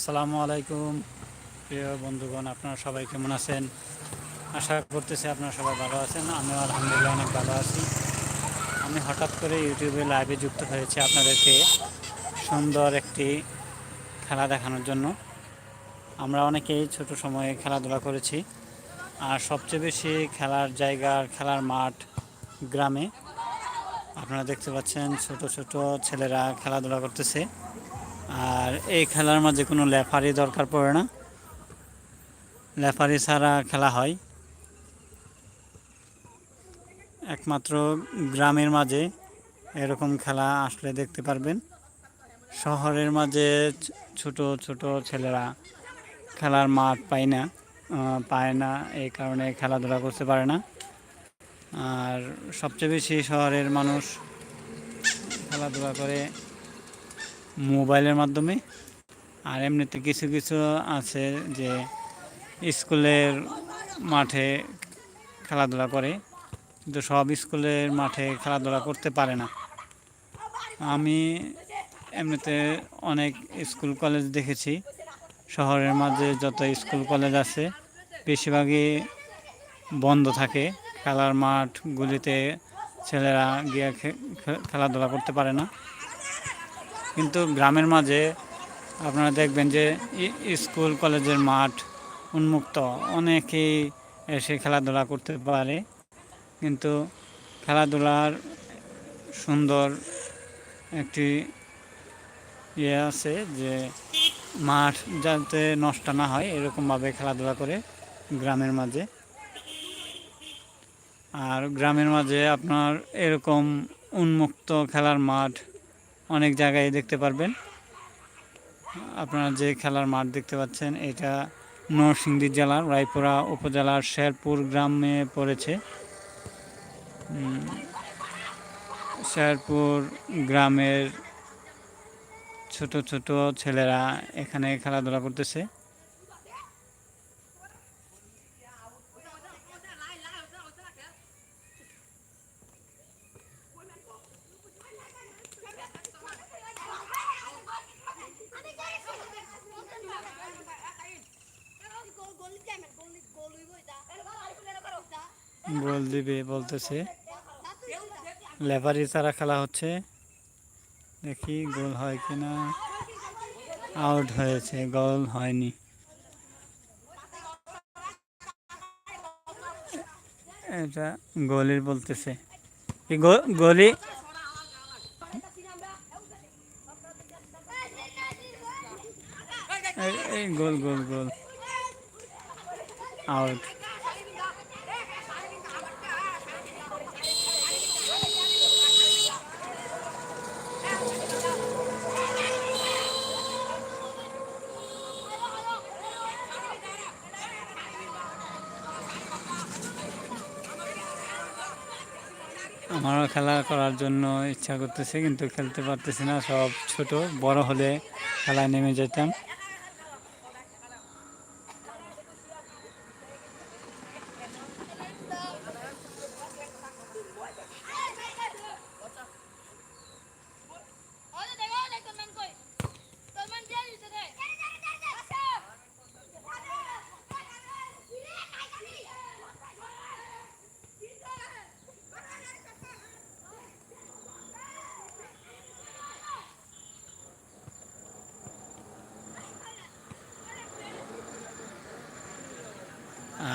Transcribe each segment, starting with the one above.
আসসালামু আলাইকুম। প্রিয় বন্ধুগণ, আপনারা সবাই কেমন আছেন? আশা করতেছি আপনারা সবাই ভালো আছেন। আমিও আলহামদুলিল্লাহ অনেক ভালো আছি। আমি হঠাৎ করে ইউটিউবে লাইভে যুক্ত হয়েছি আপনাদেরকে সুন্দর একটি খেলা দেখানোর জন্য। আমরা অনেকেই ছোট সময়ে খেলাধুলা করেছি। আর সবচেয়ে বেশি খেলার জায়গা আর খেলার মাঠ গ্রামে। আপনারা দেখতে পাচ্ছেন ছোট ছোট ছেলেরা খেলাধুলা করতেছে। আর এই খেলার মাঝে কোনো লেফারি দরকার পড়ে না। লেফারি ছাড়া খেলা হয়। একমাত্র গ্রামের মাঝে এরকম খেলা আসলে দেখতে পারবেন। শহরের মাঝে ছোট ছোট ছেলেরা খেলার মাঠ পায় না পায় না, এই কারণে খেলাধুলা করতে পারে না। আর সবচেয়ে বেশি শহরের মানুষ খেলাধুলা করে মোবাইলের মাধ্যমে। আর এমনিতে কিছু কিছু আছে যে স্কুলের মাঠে খেলাধুলা করে, কিন্তু সব স্কুলের মাঠে খেলাধুলা করতে পারে না। আমি এমনিতে অনেক স্কুল কলেজ দেখেছি। শহরের মাঝে যত স্কুল কলেজ আছে, বেশিরভাগই বন্ধ থাকে। খেলার মাঠগুলিতে ছেলেরা গিয়ে খেলাধুলা করতে পারে না। কিন্তু গ্রামের মাঝে আপনারা দেখবেন যে স্কুল, কলেজের মাঠ উন্মুক্ত। অনেকেই এসে খেলাধুলা করতে পারে, কিন্তু খেলাধুলার সুন্দর একটি ইয়ে আছে যে মাঠ যাতে নষ্ট না হয়, এরকমভাবে খেলাধুলা করে গ্রামের মাঝে। আর গ্রামের মাঝে আপনার এরকম উন্মুক্ত খেলার মাঠ অনেক জায়গায় দেখতে পারবেন। আপনারা যে খেলার মাঠ দেখতে পাচ্ছেন, এটা নরসিংদী জেলার রায়পুরা উপজেলার শেরপুর গ্রামে পড়েছে। শেরপুর গ্রামের ছোট ছোট ছেলেরা এখানে খেলাধুলা করতেছে। গোল দিবে, বলতেছে। লেবারি ছাড়া খেলা হচ্ছে। দেখি গোল হয় কিনা। আউট হয়েছে, গোল হয়নি। এটা গোলির বলতেছে। Goalie goal goal goal. Out. আমারও খেলা করার জন্য ইচ্ছা করতেছে, কিন্তু খেলতে পারতেছি না। সব ছোট, বড় হলে খেলায় নেমে যেতাম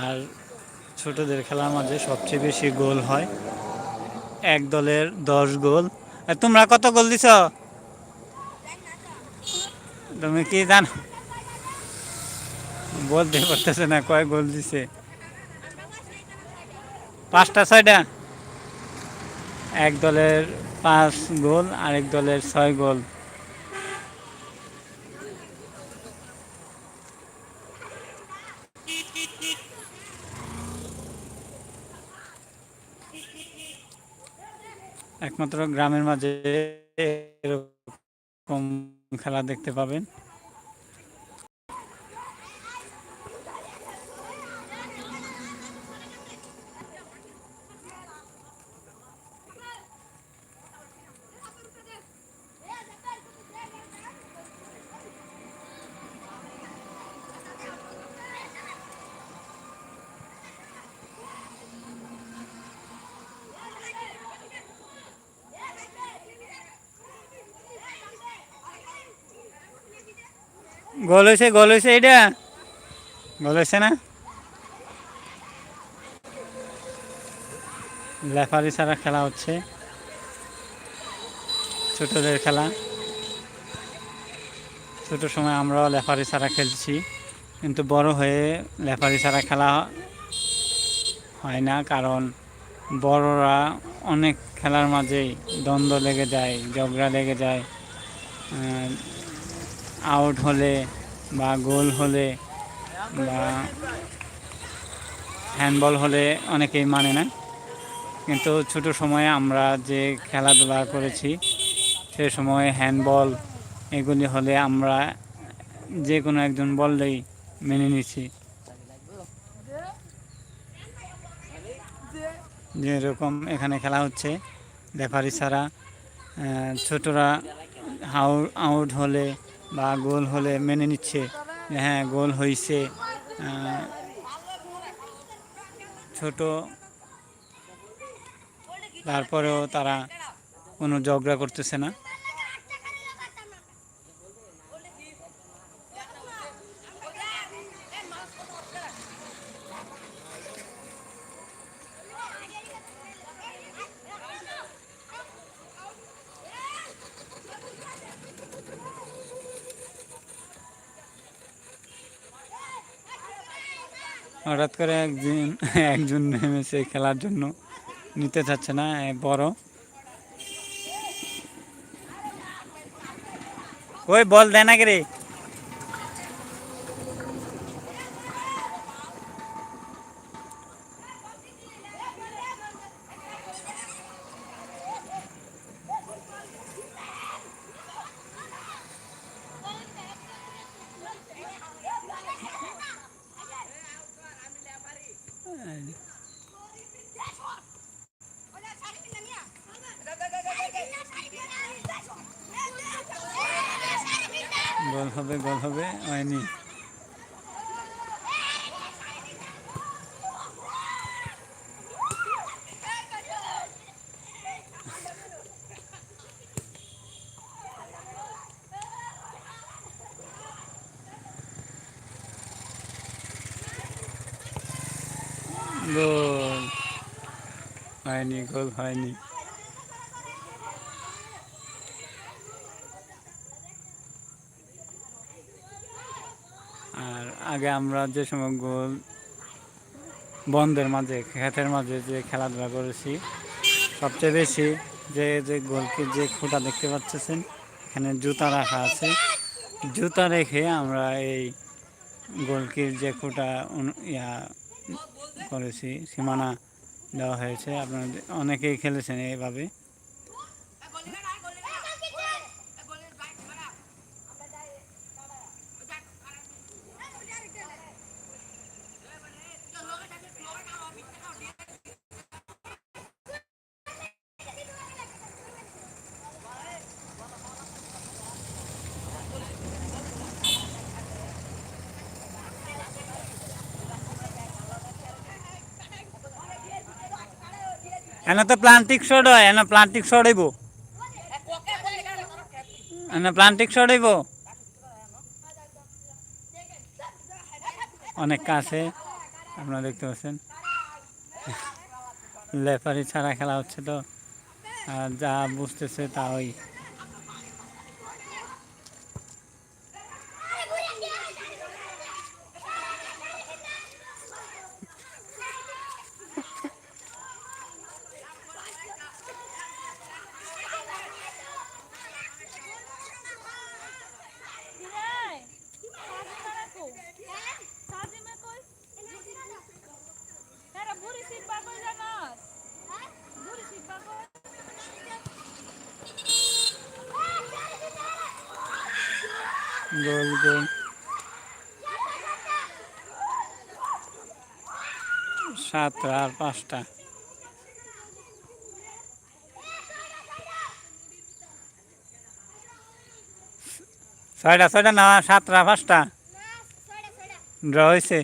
আর ছোটদের খেলার মাঝে সবচেয়ে বেশি গোল হয়। এক দলের দশ গোল। তোমরা কত গোল দিছ? তুমি কি জানো? বলতে পারতেছে না কয় গোল দিছে। পাঁচটা, ছয়টা? এক দলের পাঁচ গোল, আরেক দলের ছয় গোল। একমাত্র গ্রামের মাঝে এরকম খেলা দেখতে পাবেন। গোল হয়েছে গোল হয়েছে এটা গোল হয়েছে না? লেফারি ছাড়া খেলা হচ্ছে। ছোটদের খেলা। ছোট সময় আমরাও লেফারি ছাড়া খেলছি, কিন্তু বড় হয়ে লেফারি ছাড়া খেলা হয় না, কারণ বড়রা অনেক খেলার মাঝেই দ্বন্দ্ব লেগে যায়, ঝগড়া লেগে যায় আউট হলে বা গোল হলে বা হ্যান্ডবল হলে অনেকেই মানে না। কিন্তু ছোট সময়ে আমরা যে খেলাধুলা করেছি, সে সময় হ্যান্ডবল এগুলি হলে আমরা যে কোনো একজন বললেই মেনে নিছি যেরকম এখানে খেলা হচ্ছে, রেফারি ছাড়া ছোটরা হাউ আউট হলে বা গোল হলে মেনে নিচ্ছে হ্যাঁ গোল হয়েছে ছোট। তারপরেও তারা কোনো ঝগড়া করতেছে না। হঠাৎ করে একজন নেমে নেমেছে খেলার জন্য। নিতে চাচ্ছে না বড়। ওই বল দেয় না কি রে? গোল হবে গোল হবে হয়নি। গোল। হয়নি গোল হয়নি। আগে আমরা যে সময় গোল, বন্ধের মাঝে ক্ষেতের মাঝে যে খেলাধুলা করেছি, সবচেয়ে বেশি যে যে গোলকে যে খুঁটা দেখতে পাচ্ছেন, এখানে জুতা রাখা আছে। জুতা রেখে আমরা এই গোলকির যে খুঁটা ইয়া করেছি, সীমানা দেওয়া হয়েছে। আপনারা অনেকেই খেলেছেন এইভাবে এনে তো প্লান্টিক শট হয় এনে প্লান্টিক শট হইব এনে প্লান্টিক শট হইব অনেক কাছে, আপনারা দেখতে পাচ্ছেন। লেফারি ছাড়া খেলা হচ্ছে তো, আর যা বুঝতেছে তা ওই সাতটা আর পাঁচটা। ছয়টা ছয়টা না সাতটা পাঁচটা। ড্র হয়েছে।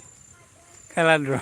খেলা ড্র।